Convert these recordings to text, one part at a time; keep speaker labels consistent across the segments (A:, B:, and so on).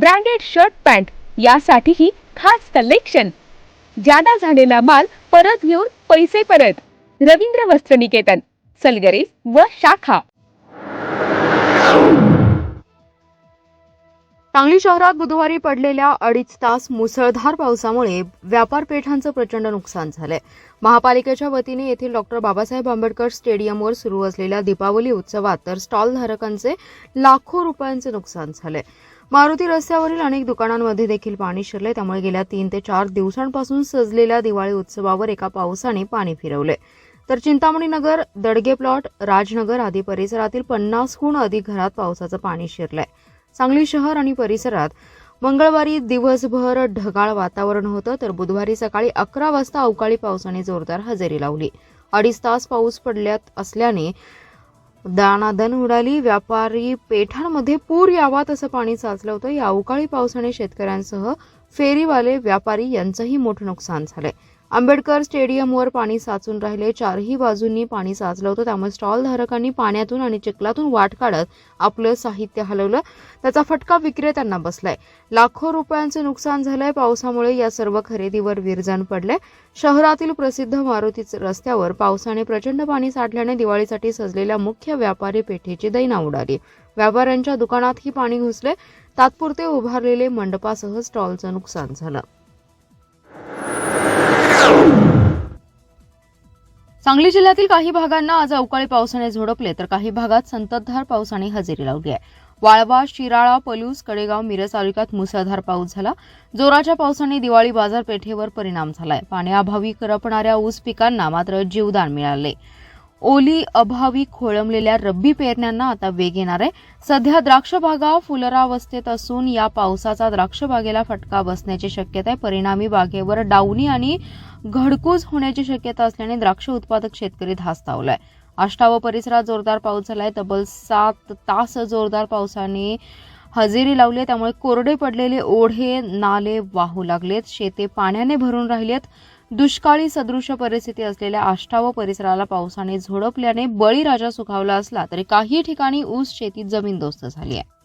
A: branded shirt pant यासाठीही खास collection. जादा झालेला माल परत घेऊन पैसे परत. रवींद्र वस्त्र निकेतन सलगरे व शाखा.
B: सांगली शहरात बुधवारी पडलेल्या अडीच तास मुसळधार पावसामुळे व्यापारपेठांचं प्रचंड नुकसान झालंय. महापालिकेच्या वतीने येथील डॉक्टर बाबासाहेब आंबेडकर स्टेडियमवर सुरू असलेल्या दीपावली उत्सवात तर स्टॉल धारकांचे लाखो रुपयांचे नुकसान झालंय. मारुती रस्त्यावरील अनेक दुकानांमध्ये देखील पाणी शिरले त्यामुळे गेल्या तीन ते चार दिवसांपासून सजलेल्या दिवाळी उत्सवावर एका पावसाने पाणी फिरवले तर चिंतामणी नगर दडगे प्लॉट राजनगर आदी परिसरातील पन्नासहून अधिक घरात पावसाचं पाणी शिरलंय. सांगली शहर आणि परिसरात मंगळवारी दिवसभर ढगाळ वातावरण होतं तर बुधवारी सकाळी अकरा वाजता अवकाळी पावसाने जोरदार हजेरी लावली. अडीच तास पाऊस पडल्यात असल्याने दाणादन उडाली व्यापारी पेठांमध्ये पूर यावा तसं पाणी साचलं होतं. या अवकाळी पावसाने शेतकऱ्यांसह फेरीवाले व्यापारी यांचंही मोठं नुकसान झालंय. आंबेडकर स्टेडियमवर पाणी साचून राहिले. चारही बाजूंनी पाणी साचलं होतं. त्यामुळे स्टॉलधारकांनी पाण्यातून आणि चिखलातून वाट काढत आपलं साहित्य हलवलं. त्याचा फटका विक्रेत्यांना बसलाय. लाखो रुपयांचं नुकसान झालंय. पावसामुळे या सर्व खरेदीवर विरजण पडले शहरातील प्रसिद्ध मारुती रस्त्यावर पावसाने प्रचंड पाणी साठल्याने दिवाळीसाठी सजलेल्या मुख्य व्यापारी पेठेची दैना उडाली. व्यापाऱ्यांच्या दुकानातही पाणी घुसले तात्पुरते उभारलेले मंडपासह स्टॉलचं नुकसान झालं. सांगली जिल्ह्यातील काही भागांना आज अवकाळी पावसाने झोडपले तर काही भागात संततधार पावसाने हजेरी लावली आहे. वाळवा शिराळा पलूस कडेगाव मिरज तालुक्यात मुसळधार पाऊस झाला. जोराच्या पावसाने दिवाळी बाजारपेठेवर परिणाम झालाय. पाण्याअभावी करपणाऱ्या ऊस पिकांना मात्र जीवदान मिळाले. ओली अभावी खोळंबलेल्या रब्बी पेरण्यांना आता वेग येणार आहे. सध्या द्राक्ष बागा फुलरावस्थेत असून या पावसाचा द्राक्ष बागेला फटका बसण्याची शक्यता आहे. परिणामी बागेवर डावणी आणि घडकूज होण्याची शक्यता असल्याने द्राक्ष उत्पादक शेतकरी धास्तावलाय आष्टा व परिसरात जोरदार पाऊस झालाय. तब्बल सात तास जोरदार पावसाने हजेरी लावली त्यामुळे कोरडे पडलेले ओढे नाले वाहू लागलेत. शेते पाण्याने भरून राहिलेत. दुष्काळी सदृश परिस्थिती असलेल्या आष्टा व परिसराला पावसाने झोडपल्याने बळीराजा सुखावला असला तरी काही ठिकाणी ऊस शेतीत जमीनदोस्त झाली आहे.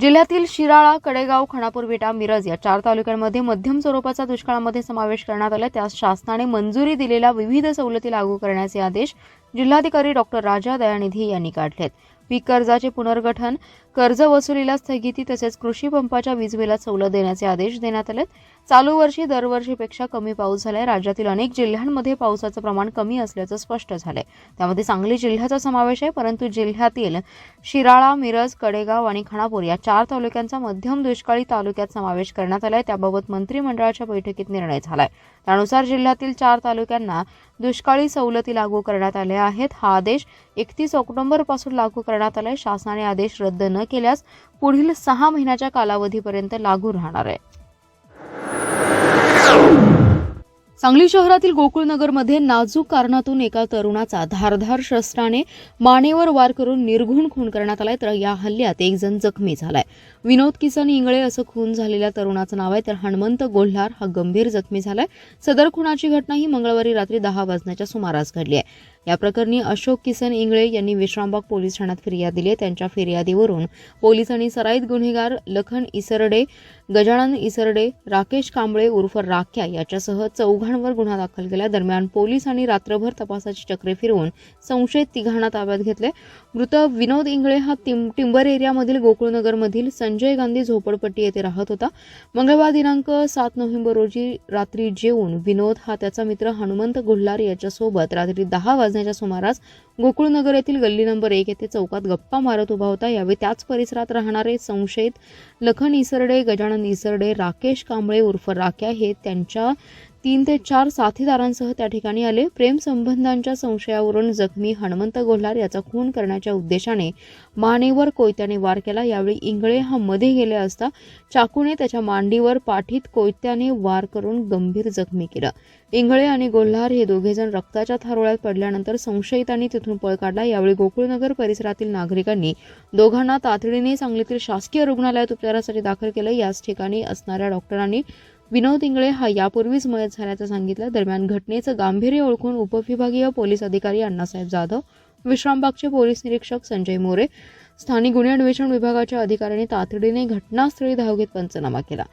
B: जिल्ह्यातील शिराळा कडेगाव खानापूर विटा मिरज या चार तालुक्यांमध्ये मध्यम स्वरूपाचा दुष्काळामध्ये समावेश करण्यात आला. त्यास शासनाने मंजुरी दिलेल्या विविध सवलती लागू करण्याचे आदेश जिल्हाधिकारी डॉक्टर राजा दयानिधी यांनी काढलेत. पीक कर्जाचे पुनर्गठन कर्ज वसुलीला स्थगिती तसेच कृषी पंपाच्या वीजबिलात सवलत देण्याचे आदेश देण्यात आलेत. चालू वर्षी दरवर्षीपेक्षा कमी पाऊस झालाय. राज्यातील अनेक जिल्ह्यांमध्ये पावसाचं प्रमाण कमी असल्याचं स्पष्ट झालंय. त्यामध्ये सांगली जिल्ह्याचा समावेश आहे परंतु जिल्ह्यातील शिराळा मिरज कडेगाव आणि खानापूर या चार तालुक्यांचा मध्यम दुष्काळी तालुक्यात समावेश करण्यात आलाय. त्याबाबत मंत्रिमंडळाच्या बैठकीत निर्णय झालाय. त्यानुसार जिल्ह्यातील चार तालुक्यांना दुष्काळी सवलती लागू करण्यात आल्या आहेत. हा आदेश एकतीस ऑक्टोबरपासून लागू करण्यात आलाय. शासनाने आदेश रद्द न केल्यास पुढील सहा महिन्याच्या कालावधीपर्यंत लागू राहणार आहे. सांगली शहरातील गोकुळनगरमध्ये नाजूक कारणातून एका तरुणाचा धारधार शस्त्राने मानेवर वार करून निर्घुण खून करण्यात आलाय. तर या हल्ल्यात एक जण जखमी झालाय. विनोद किसन इंगळे असं खून झालेल्या तरुणाचं नाव आहे. तर हनुमंत गोल्हार हा गंभीर जखमी झालाय. सदर खुनाची घटना ही मंगळवारी रात्री दहा वाजण्याच्या सुमारास घडली आहे. या प्रकरणी अशोक किसन इंगळे यांनी विश्रामबाग पोलीस ठाण्यात फिर्याद दिली आहे. त्यांच्या फिर्यादीवरून पोलिसांनी सराईत गुन्हेगार लखन इसरडे गजानन इसरडे राकेश कांबळे उर्फ राख्या याच्यासह चौघांवर गुन्हा दाखल केला. दरम्यान पोलिसांनी रात्रभर तपासाची चक्रे फिरवून संशयित तिघांना ताब्यात घेतले. मृत विनोद इंगळे हा टिंबर एरियामधील गोकुळनगरमधील संजय संजय गांधी झोपडपट्टी येथे राहत होता. मंगळवार दिनांक सात नोव्हेंबर रोजी रात्री जेवून विनोद हा त्याचा मित्र हनुमंत गुल्हार याच्यासोबत रात्री दहा वाजण्याच्या सुमारास गोकुळनगर येथील गल्ली नंबर एक येथे चौकात गप्पा मारत उभा होता. यावेळी त्याच परिसरात राहणारे संशयित लखन इसरडे गजानन इसरडे राकेश कांबळे उर्फ राख्या हे त्यांच्या तीन ते चार साथीदारांसह त्या ठिकाणी आले. प्रेम संबंधांच्या संशयावरून जखमी हनुमंत गोल्हार याचा खून करण्याच्या उद्देशाने मानेवर कोयत्याने वार केला. यावेळी इंगळे हा मध्ये गेले असता चाकूने त्याच्या मांडीवर पाठीत कोयत्याने वार करून गंभीर जखमी केलं. इंगळे आणि गोल्हार हे दोघेजण रक्ताच्या थारोळ्यात पडल्यानंतर संशयितांनी तिथून पळ काढला. यावेळी गोकुळनगर परिसरातील नागरिकांनी दोघांना तातडीने सांगलीतील शासकीय रुग्णालयात उपचारासाठी दाखल केलं. याच ठिकाणी असणाऱ्या डॉक्टरांनी विनोद इंगळे हा यापूर्वीच मयत झाल्याचं सांगितलं. दरम्यान घटनेचं गांभीर्य ओळखून उपविभागीय पोलीस अधिकारी अण्णासाहेब जाधव विश्रामबागचे पोलीस निरीक्षक संजय मोरे स्थानिक गुन्हे अन्वेषण विभागाच्या अधिकाऱ्यांनी तातडीने घटनास्थळी धाव घेत पंचनामा केला.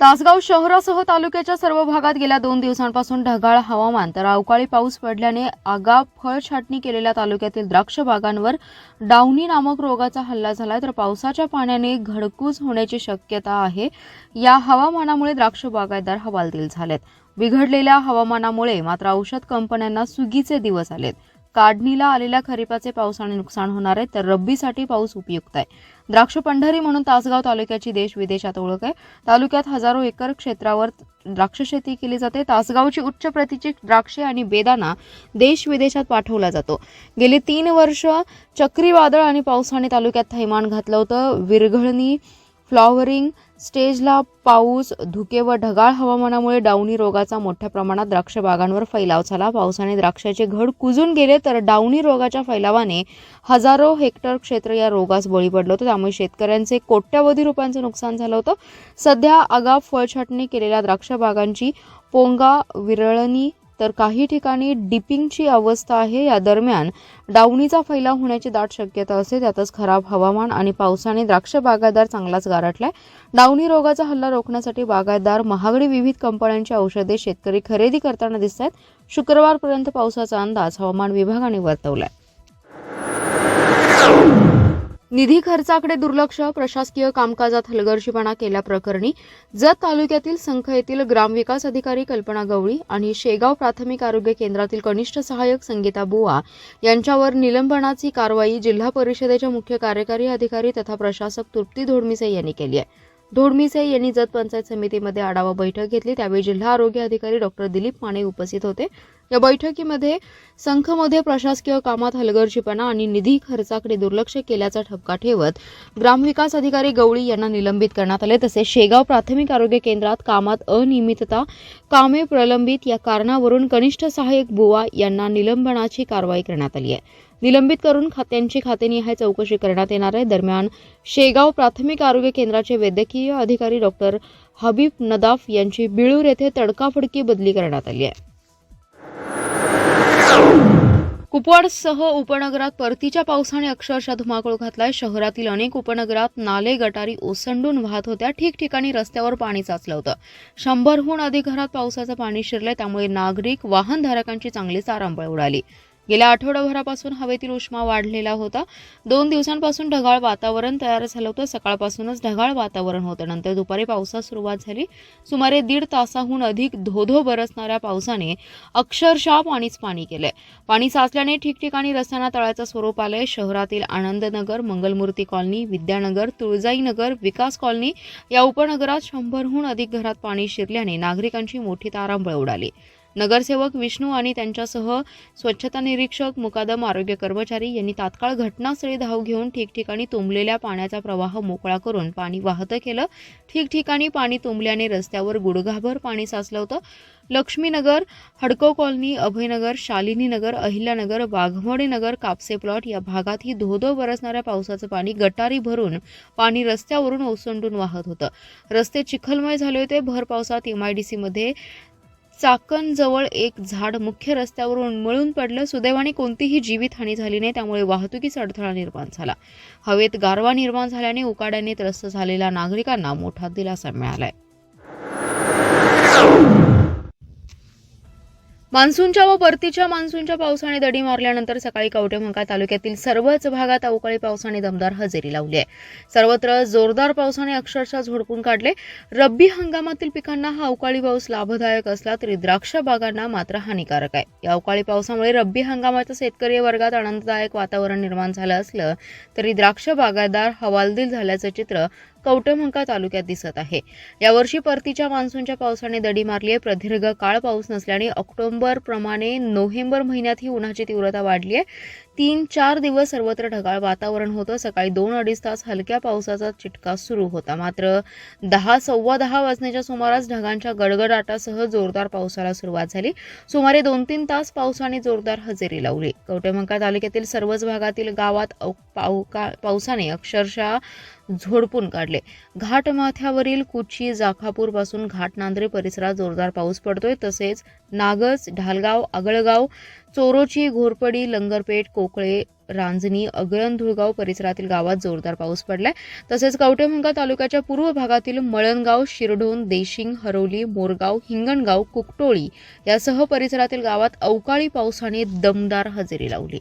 B: तासगाव शहरासह तालुक्याच्या सर्व भागात गेल्या दोन दिवसांपासून ढगाळ हवामान तर अवकाळी पाऊस पडल्याने आगा फळ छाटणी केलेल्या तालुक्यातील द्राक्ष बागांवर डावणी नामक रोगाचा हल्ला झाला तर पावसाच्या पाण्याने घडकूज होण्याची शक्यता आहे. या हवामानामुळे द्राक्ष बागायतदार हवालदिल झालेत. बिघडलेल्या हवामानामुळे मात्र औषध कंपन्यांना सुगीचे दिवस आलेत. काढणीला आलेल्या खरीपाचे पावसाने नुकसान होणार आहे तर रब्बीसाठी पाऊस उपयुक्त आहे. द्राक्ष पंढरी म्हणून तासगाव तालुक्याची देश विदेशात ओळख आहे. तालुक्यात हजारो एकर क्षेत्रावर द्राक्ष शेती केली जाते. तासगावची उच्च प्रतीची द्राक्षे आणि बेदाना देश विदेशात पाठवला जातो. गेली तीन वर्ष चक्रीवादळ आणि पावसाने तालुक्यात थैमान घातलं होतं. विरघळणी फ्लॉवरिंग स्टेजला पाऊस धुके व ढगाळ हवामानामुळे डावणी रोगाचा मोठ्या प्रमाणात द्राक्ष बागांवर फैलाव झाला. पावसाने द्राक्षाचे घड कुजून गेले तर डावणी रोगाच्या फैलावाने हजारो हेक्टर क्षेत्र या रोगास बळी पडलं होतं. त्यामुळे शेतकऱ्यांचे कोट्यवधी रुपयांचं नुकसान झालं होतं. सध्या आगाप फळछाटणी केलेल्या द्राक्ष बागांची पोंगा विरळणी तर काही ठिकाणी डिपिंगची अवस्था आहे. या दरम्यान डावणीचा फैलाव होण्याची दाट शक्यता असते. त्यातच खराब हवामान आणि पावसाने द्राक्ष बागायतदार चांगलाच गारठलाय. डावणी रोगाचा हल्ला रोखण्यासाठी बागायतदार महागडी विविध कंपन्यांची औषधे शेतकरी खरेदी करताना दिसत आहेत शुक्रवारपर्यंत पावसाचा अंदाज हवामान विभागाने वर्तवलाय. निधी खर्चाकडे दुर्लक्ष प्रशासकीय कामकाजात हलगर्जीपणा केल्याप्रकरणी जत तालुक्यातील संख येथील ग्रामविकास अधिकारी कल्पना गवळी आणि शेगाव प्राथमिक आरोग्य केंद्रातील कनिष्ठ सहाय्यक संगीता बुवा यांच्यावर निलंबनाची कारवाई जिल्हा परिषदेच्या मुख्य कार्यकारी अधिकारी तथा प्रशासक तृप्ती धोडमिसे यांनी केली आहे. धोडमिसे यांनी जत पंचायत समितीमध्ये आढावा बैठक घेतली. त्यावेळी जिल्हा आरोग्य अधिकारी डॉक्टर दिलीप माने उपस्थित होते. या बैठकीमध्ये संघमध्ये प्रशासकीय कामात हलगर्जीपणा आणि निधी खर्चाकडे दुर्लक्ष केल्याचा ठपका ठेवत ग्रामविकास अधिकारी गवळी यांना निलंबित करण्यात आले. तसेच शेगाव प्राथमिक आरोग्य केंद्रात कामात अनियमितता कामे प्रलंबित या कारणावरून कनिष्ठ सहाय्यक बुवा यांना निलंबनाची कारवाई करण्यात आली आहे. निलंबित करून त्यांची खातेनिहाय चौकशी करण्यात येणार आहे. दरम्यान शेगाव प्राथमिक आरोग्य केंद्राचे वैद्यकीय अधिकारी डॉक्टर हबीब नदाफ यांची बिळूर येथे तडकाफडकी बदली करण्यात आली आहे. कुपवाडसह उपनगरात परतीच्या पावसाने अक्षरशः धुमाकूळ घातलाय. शहरातील अनेक उपनगरात नाले गटारी ओसंडून वाहत होत्या. ठिकठिकाणी रस्त्यावर पाणी साचलं होतं. शंभरहून अधिक घरात पावसाचं पाणी शिरलंय. त्यामुळे नागरिक वाहनधारकांची चांगलीच आरांबळ उडाली. गेल्या आठवडाभरापासून हवेतील उष्मा वाढलेला होता. दोन दिवसांपासून ढगाळ वातावरण तयार झालं होतं. सकाळपासूनच ढगाळ वातावरण होतं. नंतर दुपारी पावसास सुरुवात झाली. सुमारे दीड तासाहून अधिक धोधो बरसणाऱ्या पावसाने अक्षरशः पाणीच पाणी केलंय. पाणी साचल्याने ठिकठिकाणी रस्त्यांना तळाचं स्वरूप आलंय. शहरातील आनंदनगर मंगलमूर्ती कॉलनी विद्यानगर तुळजाईनगर विकास कॉलनी या उपनगरात शंभरहून अधिक घरात पाणी शिरल्याने नागरिकांची मोठी तारांबळ उडाली. नगरसेवक विष्णू आणि त्यांच्यासह स्वच्छता निरीक्षक मुकादम आरोग्य कर्मचारी यांनी तात्काळ घटनास्थळी धाव घेऊन ठिकठिकाणी तुंबलेल्या पाण्याचा प्रवाह मोकळा करून पाणी वाहतं केलं. ठिकठिकाणी पाणी तुंबल्याने रस्त्यावर गुडघाभर पाणी साचलं होतं. लक्ष्मीनगर हडको कॉलनी अभयनगर शालिनीनगर अहिल्यानगर वाघमोडेनगर कापसे प्लॉट या भागातही धोधो बरसणाऱ्या पावसाचं पाणी गटारी भरून पाणी रस्त्यावरून ओसंडून वाहत होतं. रस्ते चिखलमय झाले होते. भर पावसात एमआयडीसीमध्ये चाकणजवळ एक झाड मुख्य रस्त्यावरून मळून पडलं. सुदैवाने कोणतीही जीवितहानी झाली नाही त्यामुळे वाहतुकीचा अडथळा निर्माण झाला. हवेत गारवा निर्माण झाल्याने उकाड्याने त्रस्त झालेल्या नागरिकांना मोठा दिलासा मिळालाय. मान्सूनच्या व परतीच्या मान्सूनच्या पावसाने दडी मारल्यानंतर सकाळी कवटेमंका तालुक्यातील सर्वच भागात अवकाळी पावसाने दमदार हजेरी लावली आहे. सर्वत्र जोरदार पावसाने अक्षरशः झोडपून काढले. रब्बी हंगामातील पिकांना हा अवकाळी पाऊस लाभदायक असला तरी द्राक्ष बागांना मात्र हानिकारक आहे. या अवकाळी पावसामुळे रब्बी हंगामाच्या शेतकरी वर्गात आनंददायक वातावरण निर्माण झालं असलं तरी द्राक्ष बागायतदार हवालदिल झाल्याचं चित्र कवटमंका तालुक्यात दिसत आहे. यावर्षी परतीच्या मान्सूनच्या पावसाने दडी मारली आहे. प्रदीर्घ काळ पाऊस नसल्याने ऑक्टोबर प्रमाणे नोव्हेंबर महिन्यातही उन्हाची तीव्रता वाढली आहे. तीन चार दिवस सर्वत्र ढगाळ वातावरण होतं. सकाळी दोन अडीच तास हलक्या पावसाचा चिटका सुरू होता. मात्र दहा सव्वा दहा वाजण्याच्या सुमारास ढगांच्या गडगडाटासह जोरदार पावसाला सुरुवात झाली. सुमारे दोन तीन तास पावसाने जोरदार हजेरी लावली. कवटेमंका तालुक्यातील सर्वच भागातील गावात अव- पावसाने अक्षरशः झोडपून काढले. घाटमाथ्यावरील कुची जाखापूरपासून घाटनांद्रे परिसरात जोरदार पाऊस पडतोय. तसेच नागज ढालगाव आगळगाव चोरोची घोरपडी लंगरपेठ कोकळे रांजणी अगळणधुळगाव परिसरातील गावात जोरदार पाऊस पडलाय. तसेच कवटेमंका तालुक्याच्या पूर्व भागातील मळणगाव शिरढोण देशिंग हरोली मोरगाव हिंगणगाव कुकटोळी यासह परिसरातील गावात अवकाळी पावसाने दमदार हजेरी लावली.